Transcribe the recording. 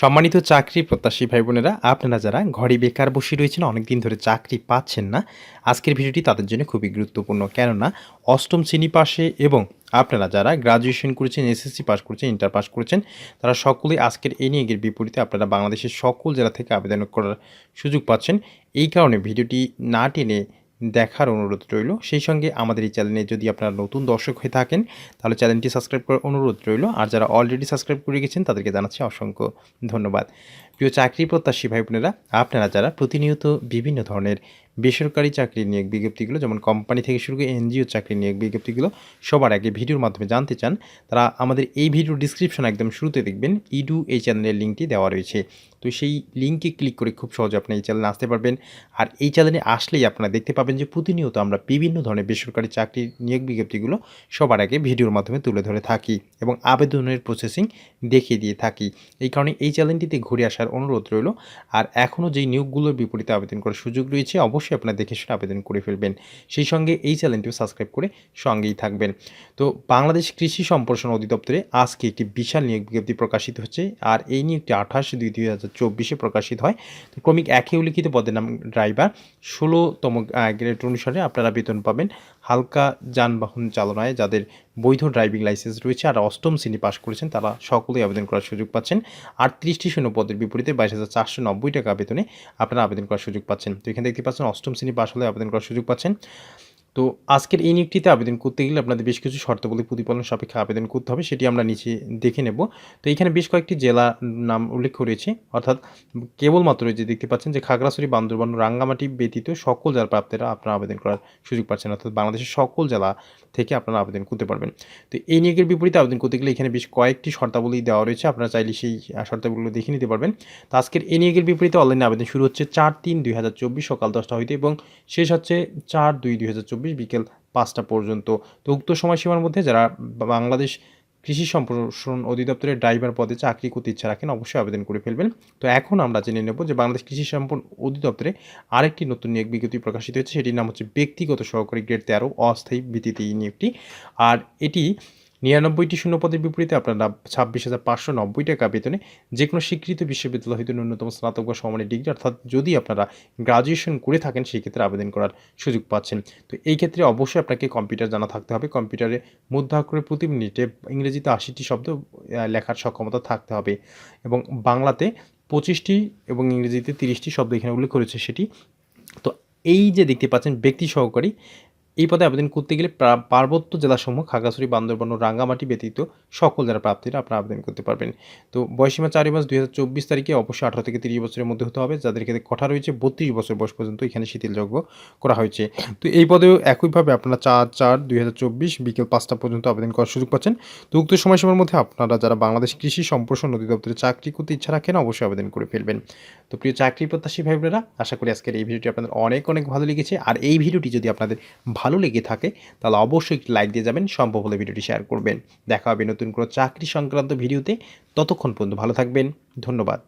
সম্মানিত চাকরি প্রত্যাশী ভাই বোনেরা আপনারা যারা ঘরে বেকার বসে রয়েছেন, অনেকদিন ধরে চাকরি পাচ্ছেন না, আজকের ভিডিওটি তাদের জন্য খুবই গুরুত্বপূর্ণ। কেননা, অষ্টম শ্রেণি পাশে এবং আপনারা যারা গ্রাজুয়েশন করেছেন এসএসসি পাস করেছেন ইন্টার পাস করেছেন, তারা সকলেই আজকের এই নিয়োগের বিপরীতে আপনারা বাংলাদেশের সকল জেলা থেকে আবেদন করার সুযোগ পাচ্ছেন। এই কারণে ভিডিওটি না টেনে দেখার অনুরোধ রইল। সেই সঙ্গে আমাদের এই চ্যানেলে যদি আপনারা নতুন দর্শক হয়ে থাকেন, তাহলে চ্যানেলটি সাবস্ক্রাইব করার অনুরোধ রইল। আর যারা অলরেডি সাবস্ক্রাইব করে গেছেন, তাদেরকে জানাচ্ছি অসংখ্য ধন্যবাদ। প্রিয় চাকরি প্রত্যাশী ভাই বোনেরা আপনারা যারা প্রতিনিয়ত বিভিন্ন ধরনের বেসরকারি চাকরি নিয়োগ বিজ্ঞপ্তিগুলো, যেমন কোম্পানি থেকে শুরু করে এনজিও চাকরি নিয়োগ বিজ্ঞপ্তিগুলো, সবার আগে ভিডিওর মাধ্যমে জানতে চান, তারা আমাদের এই ভিডিওর ডিসক্রিপশন একদম শুরুতে দেখবেন, ইডু এই চ্যানেলের লিঙ্কটি দেওয়া রয়েছে। তো সেই লিঙ্কে ক্লিক করে খুব সহজে আপনি এই চ্যানেলে আসতে পারবেন। আর এই চ্যানেলে আসলেই আপনারা দেখতে পাবেন যে প্রতিনিয়ত আমরা বিভিন্ন ধরনের বেসরকারি চাকরি নিয়োগ বিজ্ঞপ্তিগুলো সবার আগে ভিডিওর মাধ্যমে তুলে ধরে থাকি এবং আবেদনের প্রসেসিং দেখিয়ে দিয়ে থাকি। এই কারণে এই চ্যানেলটিতে ঘুরে আসার অনুরোধ রইল। আর এখনও যেই নিয়োগগুলোর বিপরীতে আবেদন করার সুযোগ রয়েছে, অবশ্যই আপনারা দেখে শুনে আবেদন করে ফেলবেন। সেই সঙ্গে এই চ্যানেলটিও সাবস্ক্রাইব করে সঙ্গেই থাকবেন। তো বাংলাদেশ কৃষি সম্প্রসারণ অধিদপ্তরে আজকে একটি বিশাল নিয়োগ বিজ্ঞপ্তি প্রকাশিত হচ্ছে আর এই নিয়োগটি আঠাশ দুই দুই হাজার চব্বিশে প্রকাশিত হয়। তো ক্রমিক একে উল্লিখিত পদের নাম ড্রাইভার। ষোলোতম গ্রেড অনুসারে আপনারা বেতন পাবেন হালকা যানবাহন চালনায় যাদের বৈধ ড্রাইভিং লাইসেন্স রয়েছে আর অষ্টম শ্রেণি পাশ করেছেন, তারা সকলেই আবেদন করার সুযোগ পাচ্ছেন। আটত্রিশটি শূন্য পদের বিপরীতে বাইশ হাজার চারশো নব্বই টাকা বেতনে আপনারা আবেদন করার সুযোগ পাচ্ছেন। তো এখানে দেখতে পাচ্ছেন, অষ্টম শ্রেণি পাশ হলে আবেদন করার সুযোগ পাচ্ছেন। তো আজকের এই নিয়োগটিতে আবেদন করতে গেলে আপনাদের বেশ কিছু শর্তাবলী প্রতিপালন সাপেক্ষে আবেদন করতে হবে, সেটি আমরা নিচে দেখে নেব। তো এখানে বেশ কয়েকটি জেলা নাম উল্লেখ রয়েছে, অর্থাৎ কেবলমাত্র যে দেখতে পাচ্ছেন যে খাগড়াছড়ি, বান্দরবান, রাঙ্গামাটি ব্যতীত সকল জেলা প্রাপ্তেরা আপনারা আবেদন করার সুযোগ পাচ্ছেন, অর্থাৎ বাংলাদেশের সকল জেলা থেকে আপনারা আবেদন করতে পারবেন। তো এই নিয়োগের বিপরীতে আবেদন করতে গেলে এখানে বেশ কয়েকটি শর্তাবলী দেওয়া রয়েছে, আপনারা চাইলে সেই শর্তাবলীগুলো দেখে নিতে পারবেন। তো আজকের এই নিয়োগের বিপরীতে অনলাইনে আবেদন শুরু হচ্ছে চার তিন দুই সকাল দশটা হইতে এবং শেষ হচ্ছে চার দুই দুই চব্বিশ বিকেল পাঁচটা পর্যন্ত। তো উক্ত সময়সীমার মধ্যে যারা বাংলাদেশ কৃষি সম্প্রসারণ অধিদপ্তরের ড্রাইভার পদে চাকরি করতে ইচ্ছা রাখেন, অবশ্যই আবেদন করে ফেলবেন। তো এখন আমরা জেনে নেব যে বাংলাদেশ কৃষি সম্পন্ন অধিদপ্তরে আরেকটি নতুন নিয়োগ বিজ্ঞপ্তি প্রকাশিত হয়েছে। সেটির নাম হচ্ছে ব্যক্তিগত সহকারী গ্রেড তেরো, অস্থায়ী ভিত্তিতে এই নিয়োগটি। আর এটি নিরানব্বইটি শূন্য পদের বিপরীতে আপনারা ছাব্বিশ হাজার পাঁচশো নব্বই টাকা বেতনে যে কোনো স্বীকৃত বিশ্ববিদ্যালয় হয়তো ন্যূনতম স্নাতক বা সমানের ডিগ্রি, অর্থাৎ যদি আপনারা গ্রাজুয়েশন করে থাকেন সেই ক্ষেত্রে আবেদন করার সুযোগ পাচ্ছেন। তো এই ক্ষেত্রে অবশ্যই আপনাকে কম্পিউটার জানা থাকতে হবে। কম্পিউটারে মধ্যাক্ষরে প্রতি মিনিটে ইংরেজিতে আশিটি শব্দ লেখার সক্ষমতা থাকতে হবে। এবং বাংলাতে পঁচিশটি এবং ইংরেজিতে তিরিশটি শব্দ এখানে উল্লেখ করেছে সেটি। তো এই যে দেখতে পাচ্ছেন, ব্যক্তি সহকারী এই পদে আবেদন করতে গেলে পার্বত্য জেলাসমূহ, খাগড়াছড়ি, বান্দরবান ও রাঙ্গামাটি ব্যতীত সকল যারা প্রাপ্তিরা আপনারা আবেদন করতে পারবেন। তো বয়সীমা চারি মাস দুই হাজার চব্বিশ তারিখে অবশ্যই আঠারো থেকে তিরিশ বছরের মধ্যে হতে হবে। যাদের ক্ষেত্রে কথা রয়েছে, বত্রিশ বছর বয়স পর্যন্ত এখানে শিথিলযোগ্য করা হয়েছে। তো এই পদেও একইভাবে আপনারা চার চার দুই বিকেল পাঁচটা পর্যন্ত আবেদন করার সুযোগ পাচ্ছেন। তো উক্ত সময়সীমার মধ্যে আপনারা যারা বাংলাদেশ কৃষি সম্প্রসারণ অধিদপ্তরে চাকরি করতে ইচ্ছা রাখেন, অবশ্যই আবেদন করে ফেলবেন। তো প্রিয় চাকরি প্রত্যাশী ভাই বোনেরা আশা করি আজকের এই ভিডিওটি আপনাদের অনেক অনেক ভালো লেগেছে। আর এই ভিডিওটি যদি আপনাদের ভালো লেগে থাকে, তাহলে অবশ্যই একটি লাইক দিয়ে যাবেন, সম্ভব হলে ভিডিওটি শেয়ার করবেন। দেখা হবে নতুন কোনো চাকরি সংক্রান্ত ভিডিওতে। ততক্ষণ পর্যন্ত ভালো থাকবেন। ধন্যবাদ।